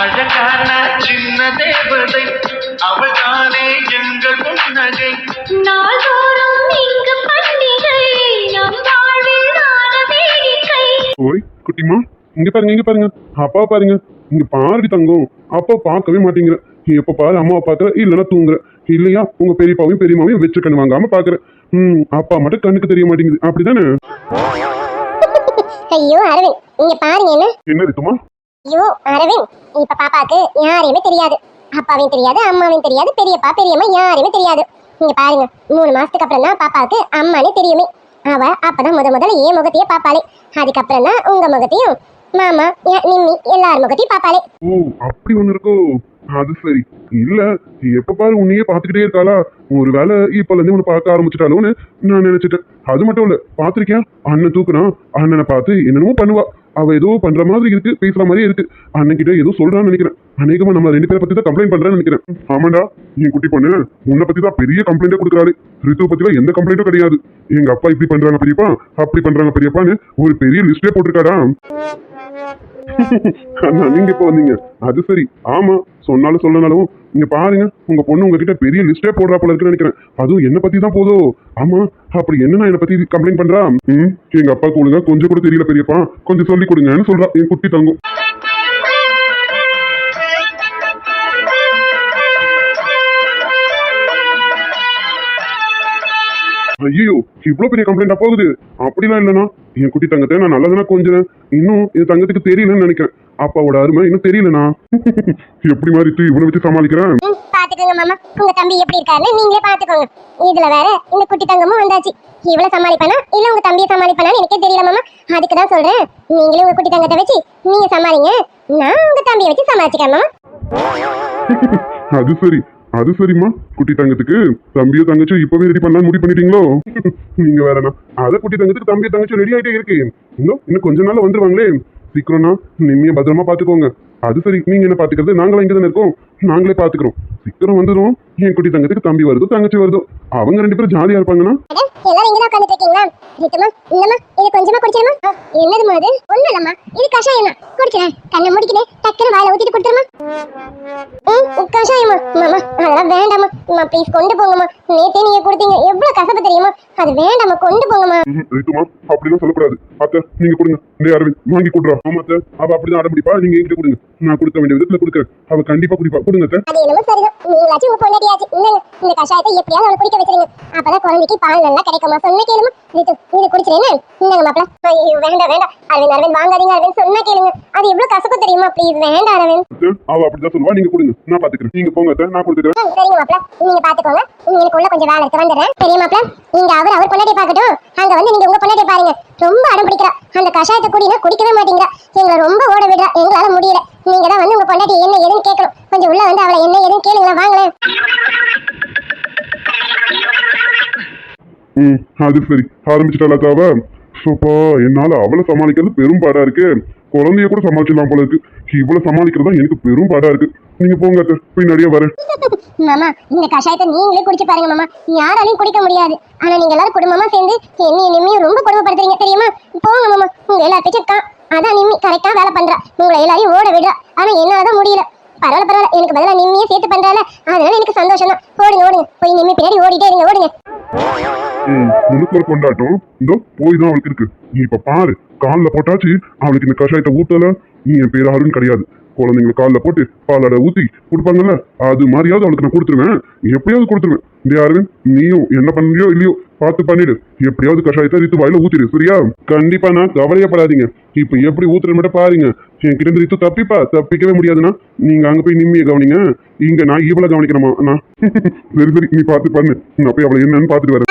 அழகான சின்ன தேவதை. அவள் தானே எங்கள் புன்னகை. நாள்தோறும் இங்கு பண்டிகை நம் வாழ்வில் வேடிக்கை. ஓய் குட்டிமா இங்க பாருங்க இங்க பாருங்க. அப்பா பாருங்க இங்க பாருடி தங்கம். அப்பா பார்க்கவே மாட்டேங்கிற. நீ எப்ப பாரு அம்மாவை பாக்குற இல்லைன்னா தூங்குற. இல்லையா உங்க பெரியப்பாவையும் பெரியம்மாவையும் வச்சு கண்ணு வாங்காம பாக்குற ம் அப்பா மட்டும் கண்ணுக்கு தெரிய மாட்டேங்குது. அப்படிதானே? ஐயோ அரவிந்த் இங்க பாருங்க என்ன? என்ன ரித்துமா? ஐயோ அரவிந்த் இப்ப பாப்பாக்கு யாரையுமே தெரியாது. அப்பாவையும் தெரியாது அம்மாவையும் தெரியாது பெரியப்பா பெரியம்மா யாரையுமே தெரியாது. இங்க பாருங்க மூணு மாசத்துக்கு அப்புறம் தான் பாப்பாவுக்கு அம்மானே தெரியுமே. அவ அப்பதான் முத முதல்ல என் முகத்தையே பாப்பாளே. அதுக்கப்புறம் தான் உங்க முகத்தையும் மாமா என் நிம்மி எல்லார் முகத்தையும் பாப்பாளே. ஓ அப்படி ஒண்ணு இருக்கோ? அது சரி. இல்ல எப்ப பாரு உன்னையே பாத்துக்கிட்டே இருக்காளா? ஒரு வேலை இப்பல இருந்து உன்னை பார்க்க ஆரம்பிச்சிட்டாலும்னு நான் நினைச்சிட்டேன். அது மட்டும் இல்ல பாத்திருக்கேன் அண்ணன் தூக்குனா அண்ணனை பார்த்து என்னென்னமோ பண்ணுவா. அவ ஏதோ பண்ற மாதிரி இருக்கு பேசுற மாதிரியே இருக்கு. அண்ணன் கிட்ட ஏதோ சொல்றான்னு நினைக்கிறேன். அநேகமா நம்ம ரெண்டு பேரை பத்தி தான் கம்ப்ளைண்ட் பண்றேன்னு நினைக்கிறேன். ஆமாண்டா என் குட்டி பொண்ணு உன்னை பத்தி தான் பெரிய கம்ப்ளைண்டே கொடுக்குறாரு ரித்து பத்தி எந்த கம்ப்ளைண்ட்டும் கிடையாது. எங்க அப்பா இப்படி பண்றாங்க பெரியப்பா. அப்படி பண்றாங்க பெரியப்பான்னு ஒரு பெரிய லிஸ்டே போட்டிருக்காடா. நீங்க இப்ப வந்தீங்க. அது சரி. ஆமா சொன்னாலும் சொல்லனாலும் நீங்க பாருங்க உங்க பொண்ணு உங்ககிட்ட பெரிய லிஸ்டே போடுறா போல இருக்குன்னு நினைக்கிறேன். அதுவும் என்ன பத்தி தான் போதோ. ஆமா அப்படி என்ன என்ன பத்தி கம்ப்ளைண்ட் பண்றா? ம் எங்க அப்பா கொடுங்க கொஞ்சம் கூட தெரியல பெரியப்பா. கொஞ்சம் சொல்லி கொடுங்கன்னு சொல்றா. என் குட்டி தங்கும். ஐயோ இவ்ளோ பெரிய கம்ப்ளைண்டா போகுது? அப்படிலாம் இல்லைண்ணா. என் குட்டி தங்கத்தை நான் நல்லதானே கொஞ்சம் இன்னும் என் தங்கத்துக்கு தெரியலன்னு நினைக்கிறேன். அப்பாவோட அருமை இன்னும் தெரியலண்ணா. எப்படி மாதிரி தூ இவனை வச்சு சமாளிக்கிறேன்? பாத்துக்கோங்க மாமா. உங்க தம்பி எப்படி இருக்காருன்னு நீங்களே பாத்துக்கோங்க. இதுல வேற இந்த குட்டி தங்கமும் வந்தாச்சு. இவ்வளவு சமாளிப்பானா? இல்ல உங்க தம்பியை சமாளிப்பானான்னு எனக்கே தெரியல மாமா. அதுக்கு தான் சொல்றேன். நீங்களே உங்க குட்டி தங்கத்தை வச்சு நீங்க சமாளிங்க. நான் உங்க தம்பியை வச்சு சமாளிச்சுக்கிறேன் மாமா. அது சரி. அது சரிம்மா. குட்டி தங்கத்துக்கு தம்பியோ தங்கச்சோ இப்பவே ரெடி பண்ணலாம் முடிவு பண்ணிட்டீங்களோ? நீங்க வேறண்ணா அத குட்டி தங்கத்துக்கு தம்பியோ தங்கச்சோ ரெடி ஆயிட்டே இருக்கு. இன்னும் இன்னும் கொஞ்ச நாள் வந்துருவாங்களே. சீக்கிரம்னா நிம்மிய பத்திரமா பாத்துக்கோங்க. அது சரி நீங்க என்ன பாத்துக்கிறது? நாங்களும் இங்க தானே இருக்கோம். நாங்களே பாத்துக்கிறோம். சீக்கிரம் வந்துடும் என் குட்டி தங்கத்துக்கு தம்பி வருதோ தங்கச்சி வருதோ அவங்க ரெண்டு பேரும் ஜாலியா இருப்பாங்கன்னா எல்லாரும் இங்க தான் உட்காந்துட்டு இருக்கீங்களா ரித்துமா இந்தம்மா இது கொஞ்சமா குடிச்சிருமா? என்னதுமா அது? ஒண்ணு இல்லம்மா இது கஷாயம் தான் குடிக்கிறேன். கண்ணை முடிக்கிறேன் டக்குனு வாயில ஊத்திட்டு கொடுத்துருமா? கஷாயமா மாமா அதெல்லாம் வேண்டாமா அம்மா ப்ளீஸ் கொண்டு போங்கம்மா. நேத்தே நீங்க கொடுத்தீங்க. எவ்வளவு கசப்பு தெரியுமா? அது வேண்டாம்மா கொண்டு போங்கம்மா. ரித்துமா அப்படிலாம் சொல்லக்கூடாது. அத்தை நீங்க கொடுங்க. டேய் அரவிந்த் வாங்கி கொடுறா. ஆமா அத்தை. அவ அப்படிதான் அடம்பிடிப்பா. நீங்க என்கிட்ட கொடுங்க. நான் கொடுக்க வேண்டிய விதத்துல கொடுக்குறேன். அவ கண்டிப்பா குடிப்பா. கொடுங்க அது என்னமோ சரிதான் நீங்களாச்சும் உங்க பொண்டாட்டியாச்சு. இந்தாங்க இந்த கஷாயத்தை எப்படியாவது அவளை குடிக்க வச்சிருங்க. அப்பதான் குழந்தைக்கு பால் நல்லா கிடைக்குமா? சொன்ன கேளுமா. ரித்து இது குடிச்சிருந்தேன் இந்தாங்க மாப்பிள. ஐயோ வேண்டாம் வேண்டாம். அரவிந்த் அரவிந்த் வாங்காதீங்க அரவிந்த். சொன்னா கேளுங்க. அது எவ்வளவு கசப்பு தெரியுமா? ப்ளீஸ் வேண்டாம் அரவிந்த். அவ அப்படிதான் சொல்லுவா. நீங்க கொடுங்க. நான் பாத்துக்கிறேன். நீங்க போங்க நான் கொடுத்துக்கிறேன். சரிங்க மாப்பிள. நீங்க பாத்துக்கோங்க. எனக்கு உள்ள கொஞ்சம் வேலை இருக்கு. வந்துடுறேன். பெரிய மாப்பிள. நீங்க அவர் அவர் பொண்டாட்டி பார்க்கட்டும். அங்க வந்து நீங்க உங்க பொண்டாட்டி பாருங்க. ரொம்ப அடம் பிடிக்கிறா. அந்த கஷாயத்தை குடினா குடிக்கவே மாட்டேங்கிறா. எங்களை ரொம்ப ஓட விடுறா. எங்களால முடியல. நீங்க தான் வந்து உங்க பொண்டாட்டி என்ன ஏதுன்னு கேட்கணும். கொஞ்சம் உள்ள வந்து அவளை என்ன ஏதுன்னு கேளுங்களேன் வாங்களேன். ம் அது சரி. ஆரம்பிச்சிட்டாளா தாவ? சோப்பா என்னால அவளை சமாளிக்கிறது பெரும் பாடா இருக்கு. குழந்தைய கூட சமாளிச்சிடலாம் போல இருக்கு. இவ்வளவு சமாளிக்கிறது தான் எனக்கு பெரும் பாடா இருக்கு. நீங்க போங்க அத்தை, பின்னாடியே வரேன். மாமா இந்த கஷாயத்தை நீங்களே குடிச்சு பாருங்க மாமா. யாராலையும் குடிக்க முடியாது. ஆனா நீங்க எல்லாரும் குடும்பமா சேர்ந்து என்ன நிம்மியும் ரொம்ப கொடுமைப்படுத்துறீங்க தெரியுமா? போங்க மாமா. உங்க எல்லா பிச்சைக்கா அதான் நிம்மி கரெக்டா வேலை பண்றா. உங்களை எல்லாரையும் ஓட விடுறா. ஆனா என்னாலதான் முடியல. பரவாயில்ல பரவாயில்ல. எனக்கு பதிலாக நிம்மியே சேர்த்து பண்றால அதனால எனக்கு சந்தோஷம் தான் ஓடுங்க ஓடுங்க. போய் நிம்மி பின்னாடி ஓடிட்டே இருங்க ஓடுங்க. ம் ஒரு கொண்டாட்டம் இதோ போய் தான் அவளுக்கு இருக்கு. நீ இப்ப பாரு காலில் போட்டாச்சு அவளுக்கு இந்த கஷாயத்தை ஊட்டல நீ என் பேர் அருண் கிடையாது. குழந்தைங்களை காலில் போட்டு பாலாட ஊற்றி கொடுப்பாங்கல்ல அது மாதிரியாவது அவளுக்கு நான் கொடுத்துருவேன். எப்படியாவது கொடுத்துருவேன். டே அரவிந்த் நீயும் என்ன பண்ணலையோ இல்லையோ பார்த்து பண்ணிடு. எப்படியாவது கஷாயத்தை ரித்து வாயில ஊத்திடு சரியா? கண்டிப்பா நான் கவலையப்படாதீங்க. இப்ப எப்படி ஊத்துற மட்டும் பாருங்க. என் கிட்ட ரித்து தப்பிப்பா தப்பிக்கவே முடியாதுன்னா நீங்க அங்க போய் நிம்மியை கவனிங்க. இங்க நான் இவளை கவனிக்கணுமா அண்ணா? சரி சரி நீ பாத்து பண்ணு. நான் போய் அவளை என்னன்னு பார்த்துட்டு வரேன்.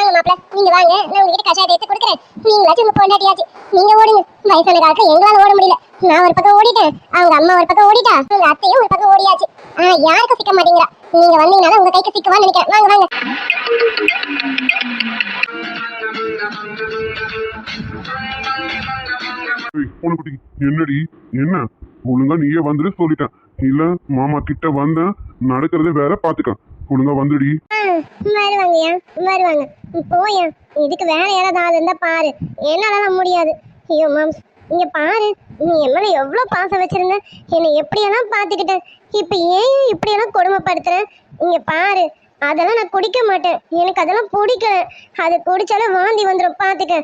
நீங்க வாங்க. நான் உங்ககிட்ட கஷாயத்தை எடுத்து கொடுக்குறேன். நீங்களாச்சும் உங்க பொண்டாட்டியாச்சு. நீங்க ஓடுங்க. வயசான காலத்துல எங்களால ஓட முடியல. நான் ஒரு பக்கம் ஓடிட்டேன். அவங்க அம்மா ஒரு பக்கம் ஓடிட்டா உங்க அத்தையும் ஒரு பக்கம் ஓடியாச்சு. ஆனா யாருக்கும் சிக்க மாட்டேங்கிறா? நீங்க வந்தீங்கனால உங்க கைக்கு சிக்கவான்னு நினைக்கிறேன். வாங்க வாங்க. என்னடி? என்ன? ஒழுங்கா நீயே வந்துட்டு சொல்லிட்டேன். இல்ல மாமா கிட்ட வந்த நடக்கிறத வேற பாத்துக்க ஒழுங்கா வந்துடி. வருவாங்கய்யா வருவாங்க போயா இதுக்கு வேற யாராவது ஆள் இருந்தா பாரு. என்னாலதான் முடியாது. ஐயோ மாம்ஸ் இங்க பாரு. நீ என் மேல எவ்வளவு பாசம் வச்சிருந்த? என்னை எப்படியெல்லாம் பாத்துக்கிட்ட? இப்ப ஏன் இப்படியெல்லாம் கொடுமைப்படுத்துற? இங்க பாரு. அதெல்லாம் நான் குடிக்க மாட்டேன். எனக்கு அதெல்லாம் பிடிக்கல. அது குடிச்சாலும் வாந்தி வந்துடும் பாத்துக்க.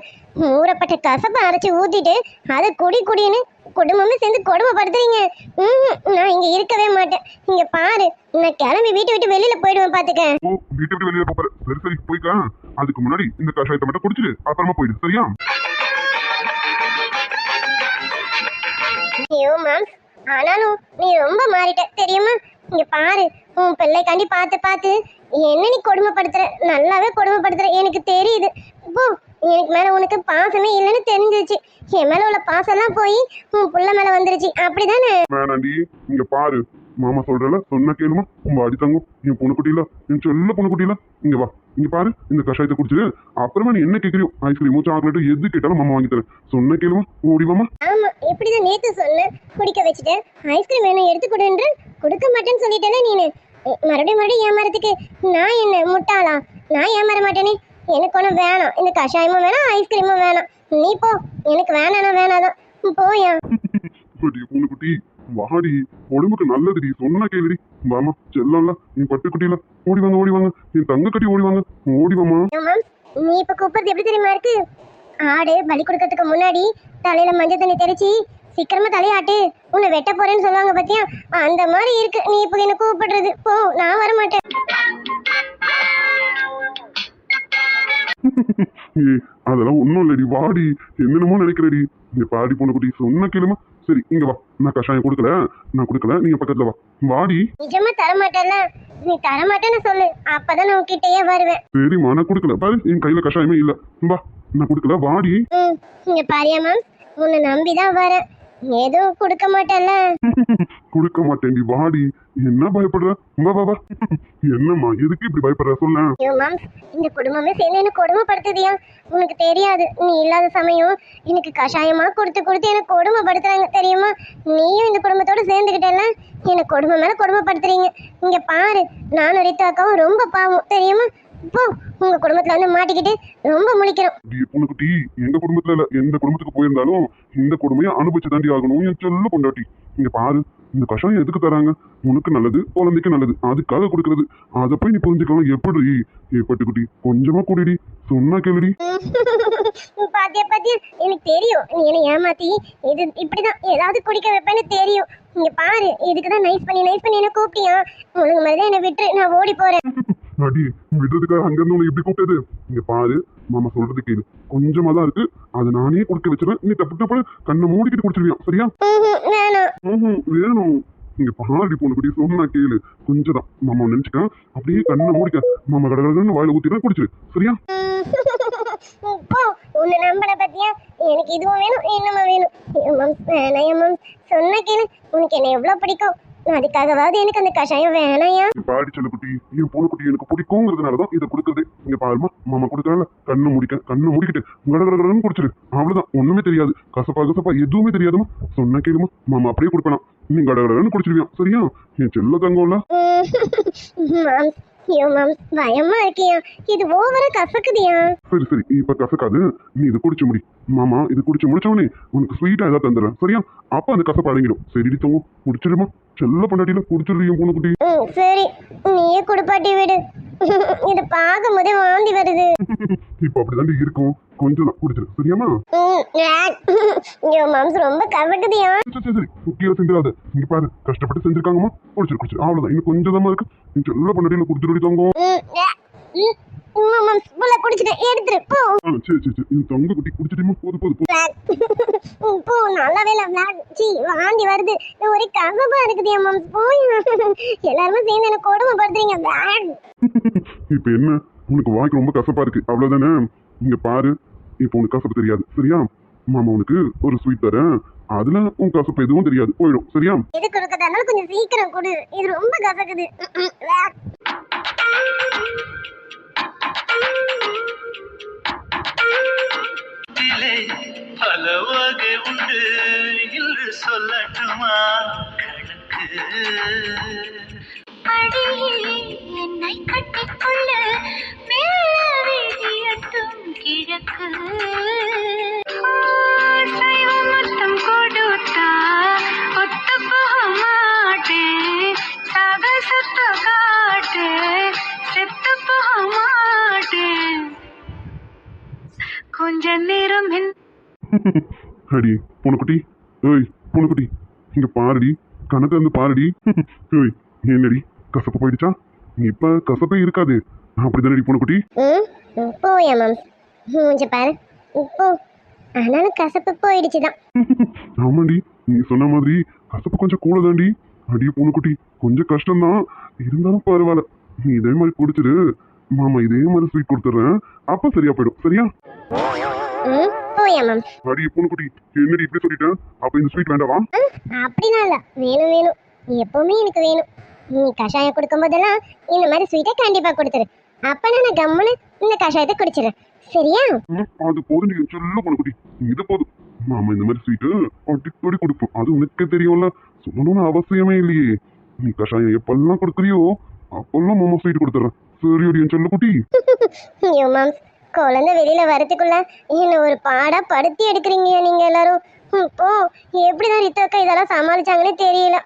ஊறப்பட்ட கசப்பை அரைச்சி ஊத்திட்டு அதை குடி குடின்னு குடும்பமே சேர்ந்து கொடுமைப்படுத்துறீங்க. ம்ஹும், நான் இங்க இருக்கவே மாட்டேன். இங்க பாரு நான் கிளம்பி வீட்டை விட்டு வெளியில போயிடுவேன் பாத்துக்க. ஓ வீட்டை விட்டு வெளியே போற? சரி சரி போய்க்கா. அதுக்கு முன்னாடி இந்த கஷாயத்தை மட்டும் குடிச்சிட்டு அப்புறமா போயிடு சரியா? ஐயோ மாம்ஸ் ஆனாலும் நீ ரொம்ப மாறிட்ட. தெரியுமா? இங்க பாரு உன் பிள்ளைக்காண்டி பார்த்து பார்த்து என்ன நீ கொடுமைப்படுத்துற? நல்லாவே கொடுமைப்படுத்துற. எனக்கு தெரியுது. போ எனக்கு மேல உனக்கு பாசமே இல்லைன்னு தெரிஞ்சிருச்சு. என் மேல உள்ள பாசம்லாம் போய் உன் புள்ள மேல வந்துருச்சு. அப்படிதானே? வேணாண்டி இங்க பாரு. மாமா சொல்றல சொன்ன கேளுமா. உங்க அடி தங்கம். என் பொண்ணுக்குட்டியில என் சொல்ல பொண்ணுக்குட்டியில. இங்க வா. இங்க பாரு இந்த கஷாயத்தை குடிச்சிட்டு அப்புறமா நீ என்ன கேக்குறியோ? ஐஸ்கிரீமோ சாக்லேட்டோ எது கேட்டாலும் மாமா வாங்கி தரேன். சொன்ன கேளுமா. ஓடிவாமா ஆமா இப்படிதான் நேத்து சொன்னேன் குடிக்க வச்சுட்டேன். ஐஸ்கிரீம் வேணும் எடுத்து கொடுன்ற கொடுக்க மாட்டேன்னு சொல்லிட்டேல நீனு. மறுபடியும் மறுபடியும் ஏமாறதுக்கு நான் என்ன முட்டாளா? நான் ஏமாற மாட்டேனே. எனக்கு ஒன்றும் வேணாம். இந்த கஷாயமும் வேணாம் ஐஸ்கிரீமும் வேணாம். நீ போ. எனக்கு வேணானா வேணாதான். போயா. குட்டி பொண்ணுக்குட்டி வாடி. உடம்புக்கு நல்லதுடி. சொன்னா கேளுடி. வாமா செல்லம்ல. நீ பட்டுக்குட்டியில ஓடி வாங்க ஓடி வாங்க. என் தங்க கட்டி ஓடி வாங்க. ஓடி வாமா நீ இப்ப கூப்பிடுறது எப்படி தெரியுமா இருக்கு? ஆடு பலி கொடுக்கறதுக்கு முன்னாடி தலையில மஞ்சள் தண்ணி தெளிச்சு சீக்கிரமா தலையாட்டு. உன்னை வெட்ட போறேன்னு சொல்லுவாங்க பாத்தியா? அந்த மாதிரி இருக்கு. நீ இப்ப என்ன கூப்பிடுறது? போ நான் வர மாட்டேன் அதெல்லாம் ஒண்ணும் இல்லடி. வாடி. என்னென்னமோ நினைக்கிறடி. இங்க பாடி பொண்ணுக்குட்டி சொன்ன கேளுமா. சரி இங்க வா. நான் கஷாயம் கொடுக்கல. நான் கொடுக்கல. நீங்க பக்கத்துல வா. வாடி. நிஜமா தர மாட்டேல்ல நீ தர மாட்டேன்னு சொல்லு. அப்பதான் நான் உன்கிட்டயே வருவேன். சரிம்மா நான் கொடுக்கல. பாரு என் கையில கஷாயமே இல்ல. வா. நான் கொடுக்கல. வாடி. ம் இங்க பாரியா மேம் உன்னை நம்பிதான் வரேன். எதுவும் கொடுக்க மாட்டேல்ல கொடுக்க மாட்டேன்டி வாடி. என்ன பயப்படுற? வா வா வா. என்னம்மா எதுக்கு இப்படி பயப்படுற? சொல்ல மேம் இந்த குடும்பமே சேர்ந்து என்ன கொடுமைப்படுத்துதியா? உனக்கு தெரியாது. நீ இல்லாத சமயம் எனக்கு கஷாயமா கொடுத்து கொடுத்து எனக்கு கொடுமைப்படுத்துறாங்க தெரியுமா? நீயும் இந்த குடும்பத்தோட சேர்ந்துக்கிட்டல என்னை கொடுமை மேல கொடுமைப்படுத்துறீங்க. இங்க பாரு நானும் ரித்தாக்காவும் ரொம்ப பாவம் தெரியுமா? இப்போ உங்க குடும்பத்துல வந்து மாட்டிக்கிட்டு ரொம்ப முழிக்கிறோம். பொண்ணுக்குட்டி எங்க குடும்பத்துல இல்ல எந்த குடும்பத்துக்கு போயிருந்தாலும் இந்த கொடுமையை அனுபவிச்சு தாண்டி ஆகணும் என் சொல்ல பொண்டாட்டி. இங்க பாரு இந்த கஷாயம் எதுக்கு தராங்க? உனக்கு நல்லது குழந்தைக்கு நல்லது அதுக்காக கொடுக்கறது. அதை போய் நீ புரிஞ்சுக்கலாம் எப்படி? ஏ பட்டுக்குட்டி கொஞ்சமா கூடிடி சொன்னா கேளுடி. பாத்தியா பாத்தியா எனக்கு தெரியும். நீ என்னை ஏமாத்தி இது இப்படிதான் ஏதாவது குடிக்க வைப்பேன்னு தெரியும். இங்க பாரு இதுக்குதான் நைஸ் பண்ணி நைஸ் பண்ணி என்ன கூப்பிட்டியா ஒழுங்கு மாதிரி தான் என்னை விட்டு நான் ஓடி போறேன். அடி விடுறதுக்காக அங்க இருந்து உனக்கு எப்படி கூப்பிட்டது? இங்க பாரு மாமா சொல்றது கேளு. கொஞ்சமா தான் இருக்கு. அதை நானே குடிக்க வச்சிருவேன். நீ தப்பு தப்பு கண்ணை மூடிக்கிட்டு குடிச்சிருவியா? சரியா? வேணாம். இங்க பாடி பொண்ணுக்குட்டி சொன்னா கேளு. கொஞ்சம் தான். மாமா நினைச்சுக்க. அப்படியே கண்ணை மூடிக்க. மாமா கடகடன்னு வாயில ஊத்தினா குடிச்சிரு. சரியா? உன்னை நம்பன பத்தியா? எனக்கு இதுவும் வேணும் இன்னமும் வேணும். சொன்ன கேளு. உனக்கு என்ன எவ்வளவு பிடிக்கும்? அதுக்காகவாவது எனக்கு அந்த கஷாயம் வேணாயா? பாடி செல்ல குட்டி என் பொண்ணுக்குட்டி எனக்கு பிடிக்குங்கிறதுனாலதான் இதை கொடுக்குறது. இங்க பாருமா மாமா கொடுக்கறல கண்ணை முடிக்க கண்ணை முடிக்கிட்டு கடகடன்னு குடிச்சிரு. அவ்வளவுதான் ஒண்ணுமே தெரியாது. கசப்பா கசப்பா எதுவுமே தெரியாதுமா சொன்ன கேளுமா மாமா அப்படியே கொடுப்பேனா. நீ கடகடன்னு குடிச்சிருவியா சரியா? என் செல்ல தங்கம்ல. ஐயோ மாம்ஸ் பயமா இருக்கியா? இது ஓவரா கசக்குதியா? சரி சரி. இப்ப கசக்காது. நீ இது குடிச்சு முடி. மாமா இது குடிச்சு முடிச்சவனே உனக்கு ஸ்வீட்டா ஏதாவது தந்துடுறேன். சரியா? அப்ப அந்த கசப்பு அடங்கிடும். சரி தங்கம் குடிச்சிருமா செல்ல பொண்டாட்டியில குடிச்சிரு என் பொண்ணுக்குட்டி ம் சரி. நீயே குடுப்பாட்டி விடு. இது பார்க்கும் போதே வாந்தி வருது. இப்ப அப்படிதாண்டி இருக்கும். கொஞ்சம் தான் குடிச்சிரு சரியாமா மாம்ஸ் ரொம்ப கசக்குதியா சரி சரி சரி. கீழே செஞ்சிடாத இங்க பாரு கஷ்டப்பட்டு செஞ்சிருக்காங்கம்மா. குடிச்சிரு குடிச்சிரு. அவ்வளவுதான். இன்னும் கொஞ்சம் தான் இருக்கு. நீ செல்ல பொண்டாட்டியில குடிச்சிருடி தங்கம். மாம்ஸ் புள்ள குடிச்சிட்டேன் எடுத்துரு போ. சரி சரி சரி. இந்த தங்க குட்டி குடிச்சிட்டுமா போது போது போ நல்லாவே இல்லை விளாட். சி வாந்தி வருது. ஒரே கசப்பா இருக்குதியா மாம்ஸ். போய் எல்லாருமே சேர்ந்து என்ன கொடுமைப்படுத்துறீங்க. விளாட். இப்ப என்ன? உனக்கு வாய்க்கு ரொம்ப கசப்பா இருக்கு. அவ்வளவுதானே? இங்க பாரு இப்போ உனக்கு கசப்பு தெரியாது. சரியா? மாமா உனக்கு ஒரு ஸ்வீட் தரேன். அதுல உன் கசப்பு எதுவும் தெரியாது. போயிடும். சரியா? இது கொடுக்கறதுனால கொஞ்சம் சீக்கிரம் கொடு. இது ரொம்ப கசக்குது. பல வகை உண்டு. என்று சொல்லட்டுமா? கணக்கு. அடியில் என்னை கட்டிக்கொள்ள. கொஞ்ச நேரம் என் அடி பூனைக்குட்டி. ஏய் பூனைக்குட்டி. இங்க பாருடி. கணக்கு வந்து பாருடி. ஏய் என்னடி? கசப்பு போயிடுச்சா? இப்ப கசப்பே இருக்காது. அப்படிதானடி பூனைக்குட்டி. ம் ம், மூஞ்ச பாரு. இப்போ ஆனாலும் கசப்பு போயிடுச்சு தான் ஆமாண்டி நீ சொன்ன மாதிரி கசப்பு கொஞ்சம் கூட தாண்டி அடி பூனைக்குட்டி கொஞ்சம் கஷ்டம்தான். இருந்தாலும் பரவாயில்ல. நீ இதே மாதிரி குடிச்சிடு. மாமா இதே மாதிரி ஸ்வீட் கொடுத்துட்றேன். அப்ப சரியா போயிடும். சரியா? அடி பூனைக்குட்டி என்னடி இப்படி சொல்லிட்டேன் அப்ப இந்த ஸ்வீட் வேண்டாவா? அப்படிலாம் இல்ல. வேணும் வேணும். எப்பவுமே எனக்கு வேணும். நீ கஷாயம் கொடுக்கும் போதெல்லாம் இந்த மாதிரி ஸ்வீட்டை கண்டிப்பா கொடுத்துரு. அப்ப நான் கம்முன்னு இந்த கஷாயத்தை குடிச்சிடுறேன். சரியா? அது போதும் நீ சொல்ல பூனைக்குட்டி இது போதும். மாமா இந்த மாதிரி ஸ்வீட்டு அடிக்கடி கொடுப்போம். அது உனக்கே தெரியும்ல. சொல்லணும்னு அவசியமே இல்லையே. நீ கஷாயம் எப்பெல்லாம் கொடுக்குறியோ அப்பெல்லாம் மாமா ஸ்வீட் கொடுத்துட்றேன். சரி என் சொல்ல குட்டி. குழந்தை வெளியில வரதுக்குள்ள என்ன ஒரு பாடா படுத்தி எடுக்கிறீங்க நீங்க எல்லாரும்? இப்போ எப்படிதான் ரித்தோக்கா இதெல்லாம் சமாளிச்சாங்கன்னே தெரியல.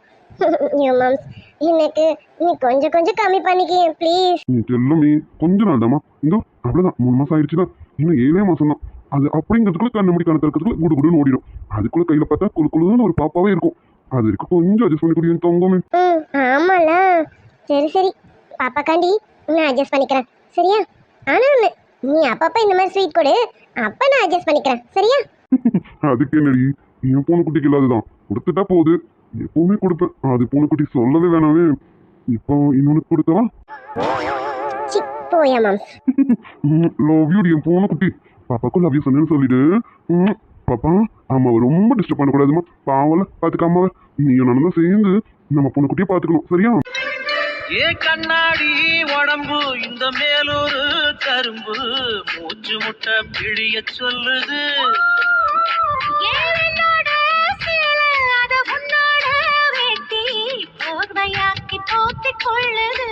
ஐயோ மாம்ஸ் எனக்கு நீ கொஞ்சம் கொஞ்சம் கம்மி பண்ணிக்கிய ப்ளீஸ் நீ செல்லமே கொஞ்ச நாள் இதோ அவ்வளோதான் மூணு மாசம் ஆயிடுச்சுல இன்னும் ஏழே மாசம் தான் அது அப்படிங்கிறதுக்குள்ள கண்ணு முடி கணக்கு இருக்கிறதுக்குள்ள குடு குடுன்னு ஓடிடும். அதுக்குள்ள கையில பார்த்தா குழு குழுன்னு ஒரு பாப்பாவே இருக்கும். அது வரைக்கும் கொஞ்சம் அட்ஜஸ்ட் பண்ணி குடியும் தொங்கமே. ஆமால சரி சரி. பாப்பாக்காண்டி நான் அட்ஜஸ்ட் பண்ணிக்கிறேன். சரியா? ஆனா நீ அப்பப்ப இந்த மாதிரி ஸ்வீட் கொடு. அப்ப நான் அட்ஜஸ்ட் பண்ணிக்கிறேன். சரியா? அதுக்கு என்னடி? என் பூனைக்குட்டிக்கு இல்லாததான் கொடுத்துட்டா போகுது எப்பவுமே கொடுப்பேன். அது பூனைக்குட்டி சொல்லவே வேணாமே. இப்போ இன்னொன்னு கொடுத்தவா போயா மாம்ஸ் லவ் யூ என் பூனைக்குட்டி பாப்பாக்கும் லவ் யூ சொன்னேன்னு சொல்லிடு. பாப்பா அம்மாவை ரொம்ப டிஸ்டர்ப் பண்ணக்கூடாதுமா பாவல பார்த்துக்க அம்மாவை. நீயும் நானும் தான் சேர்ந்து நம்ம பூனைக்குட்டியை பார்த்துக்கணும் சரியா? ஏ கண்ணாடி உடம்பு இந்த மேலொரு கரும்பு. மூச்சு முட்டை பிழிய சொல்லுது. கொள்ளுது.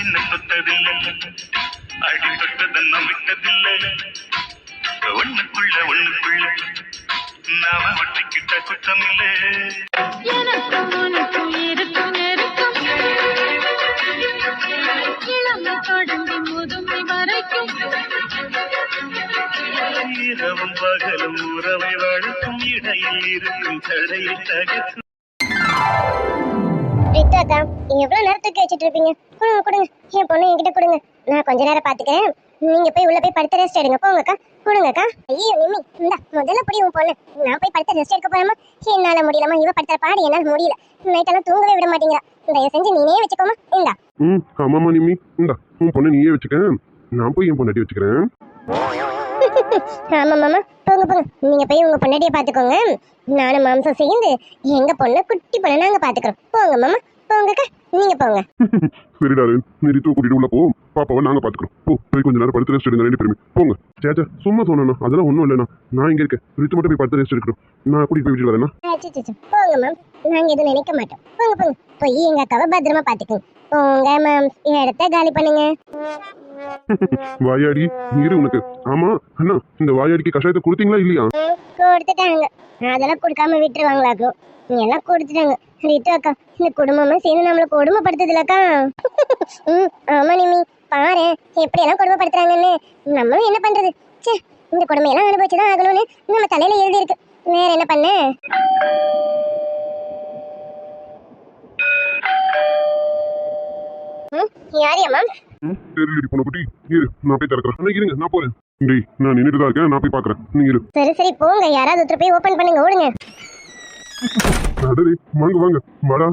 பின்ன தொட்டதில்லை. அடி தொட்டதென்ன விட்டதில்லை. ஒண்ணுக்குள்ள ஒண்ணுக்குள்ள. நாம ஒட்டிக்கிட்ட குற்றமில்லை எனக்கும் உனக்கும் இருக்கும் நெருக்கம் இளமை தொடங்கி முதுமை வரைக்கும். இரவும் பகலும் உறவை வழக்கும் இடையில் இருக்கும் தடையை தகர்க்கும் ரித்தாக்கா எவ்வளவு நேரம் தூக்கி வச்சிட்டு இருப்பீங்க. கொடுங்க கொடுங்க. என் பொண்ணு என்கிட்ட கொடுங்க. நான் கொஞ்ச நேரம் பாத்துக்கிறேன் நீங்க போய் உள்ள போய் படுத்து ரெஸ்ட் எடுங்க. போங்கக்கா கொடுங்கக்கா ஐயோ நிம்மி. இந்தா முதல்ல புடி உன் பொண்ணு. நான் போய் படுத்து ரெஸ்ட் எடுக்க போறேமா என்னால முடியலமா இவ படுத்துற பாடு என்னால முடியல. நைட்டெல்லாம் தூங்கவே விட மாட்டேங்கிறா. தயவு செஞ்சு நீனே வச்சுக்கோமா இந்தா. ம் ஆமாம்மா நிம்மி. இந்தா உன் பொண்ணை நீயே வச்சுக்க. நான் போய் என் பொண்ணாட்டி வச்சுக்கிறேன். ஆமா மாமா. போங்க போங்க நீங்க போய் உங்க பொண்டாட்டிய பாத்துக்கோங்க நானும் மாம்சம் சேர்ந்து எங்க பொண்ணை குட்டி பொண்ணை நாங்க பாத்துக்கிறோம் போங்க மாமா. போங்கக்கா நீங்க போங்க. சரிடா நீ ரித்து கூட்டிட்டு உள்ள போ. பாப்பாவை நாங்க பாத்துக்கிறோம் போ போய் கொஞ்ச நேரம் படுத்து ரெஸ்ட் எடுங்க ரெண்டு பேருமே. போங்க. சேச்சா சும்மா சொன்னா அதெல்லாம் ஒண்ணும் இல்லைண்ணா. நான் இங்க இருக்கேன். ரித்து மட்டும் போய் படுத்து ரெஸ்ட் எடுக்கட்டும். நான் கூட்டிட்டு போய் வீட்டுக்கு வரேன்னா போங்க மேம். நாங்க எதுவும் நினைக்க மாட்டோம். போங்க போங்க. போய் எங்க அக்காவை பத்திரமா பாத்துக்கோங்க மேம் இடத்த காலி பண்ணுங்க. வாயாடி நீரு உனக்கு. ஆமா அண்ணா இந்த வாயாடிக்கு கஷாயத்தை கொடுத்தீங்களா இல்லையா? ம், கொடுத்துட்டாங்க. அதெல்லாம் கொடுக்காம விட்டுருவாங்களாக்கும் எல்லாம் கொடுத்துட்டாங்க. ரித்து அக்கா இந்த குடும்பமா சேர்ந்து நம்மள கொடுமைப்படுத்துதுலக்கா. ம் ஆமா நிமி பாரு எப்படி எல்லாம் கொடுமைப்படுத்துறாங்கன்னு. நம்மளும் என்ன பண்றது? ச்சே இந்த கொடுமையெல்லாம் அனுபவிச்சுதான் ஆகணும்னு நம்ம தலையில எழுதி இருக்கு வேற என்ன பண்ண? ம்? யாரியா மேம் ம்? தெரியலடி பொண்ணு குட்டி இரு நான் போய் திறக்கிறேன். அண்ணா இருங்க நான் போறேன். டேய் நான் நின்றுட்டு தான் இருக்கேன். நான் போய் பாக்குறேன். இரு. சரி சரி போங்க. யாராவது ஒருத்தர் போய் ஓபன் பண்ணுங்க ஓடுங்க. அடடே வாங்க வாங்க. வாடா.